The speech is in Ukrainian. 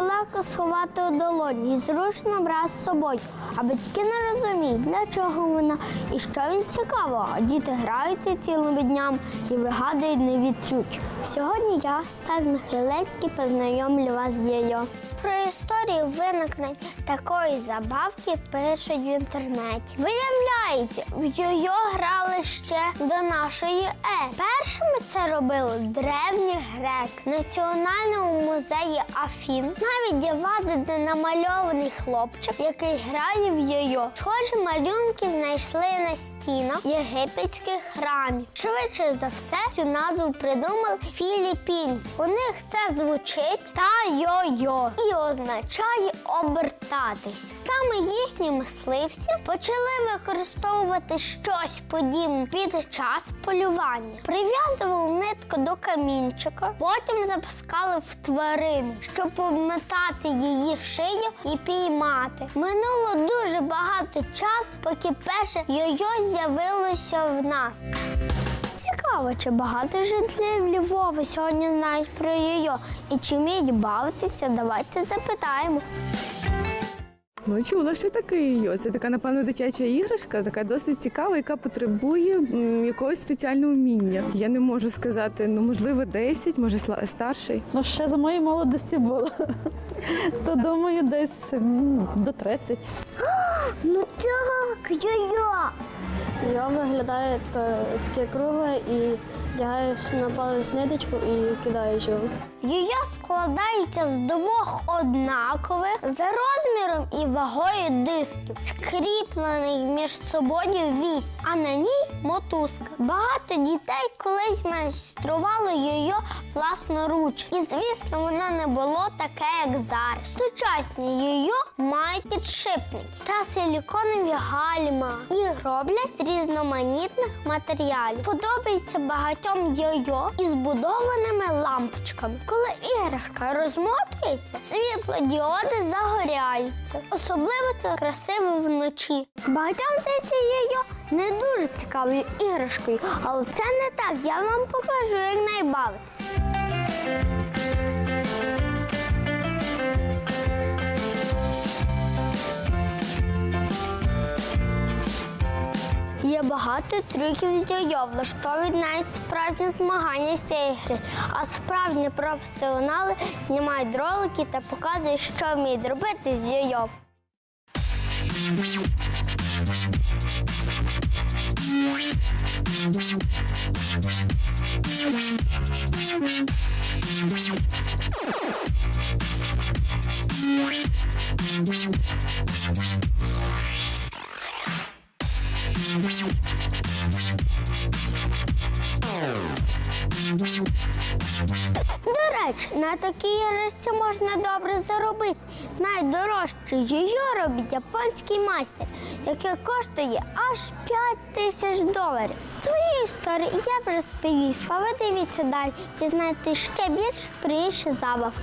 легко сховати у долоні зручно брати з собою, а батьки не розуміють, для чого вона і що він цікаво. А діти граються цілими днями і вигадують нові трюки. Сьогодні я, Стас Михайлецький, познайомлю вас з Йо-Йо. Про історію виникнення такої забавки пишуть в інтернеті. Виявляється, в йо-йо грали ще до нашої ери. Першими це робили древні греки в Національному музеї Афін. Навіть є вази, де намальований хлопчик, який грає в йо-йо. Схожі малюнки знайшли на стінах єгипетських храмів. Швидше за все, цю назву придумали філіппінці. У них це звучить та йо-йо і означає обертатись. Саме їхні мисливці почали використовувати щось подібне під час полювання. Прив'язували нитку до камінчика, потім запускали в тварину, щоб обметати її шию і піймати. Минуло дуже багато часу, поки перше йо-йо з'явилося в нас. Цікаво, чи багато жителів Львова сьогодні знають про йо-йо і чи вміють бавитися, давайте запитаємо. Ну, чула, що таке йо. Це така, напевно, дитяча іграшка, така досить цікава, яка потребує м, якогось спеціального вміння. Я не можу сказати, ну можливо, 10, може старший. Ну, ще за моєї молодості було. То думаю, десь до 30. Ну так, йо-йо! Йо виглядає таке кругле і вдягаєш на палець ниточку і кидаєш його. Йо-йо складається з двох однакових за розміром і вагою дисків, скріплених між собою вісь, а на ній мотузка. Багато дітей колись майструвало йо-йо власноруч. І звісно, воно не було таке, як зараз. Сучасні йо-йо мають підшипники та силіконові гальма і роблять різноманітних матеріалів. Подобається багатьом йо-йо із збудованими лампочками. Коли іграшка розмотується, світлодіоди загоряються. Особливо це красиво вночі. Багатьом здається йо-йо не дуже цікавою іграшкою, але це не так. Я вам покажу, як нею Є багато трюків з йо-йо, влаштовують навіть справжні змагання з цієї гри. А справжні професіонали знімають ролики та показують, що вміють робити з йо-йо. До речі, на такій іграшці можна добре заробити. Найдорожче її робить японський майстер, яке коштує аж 5 тисяч доларів. Свої історії я вже розповів, а ви дивіться далі, дізнаєтесь ще більше про інші забавки.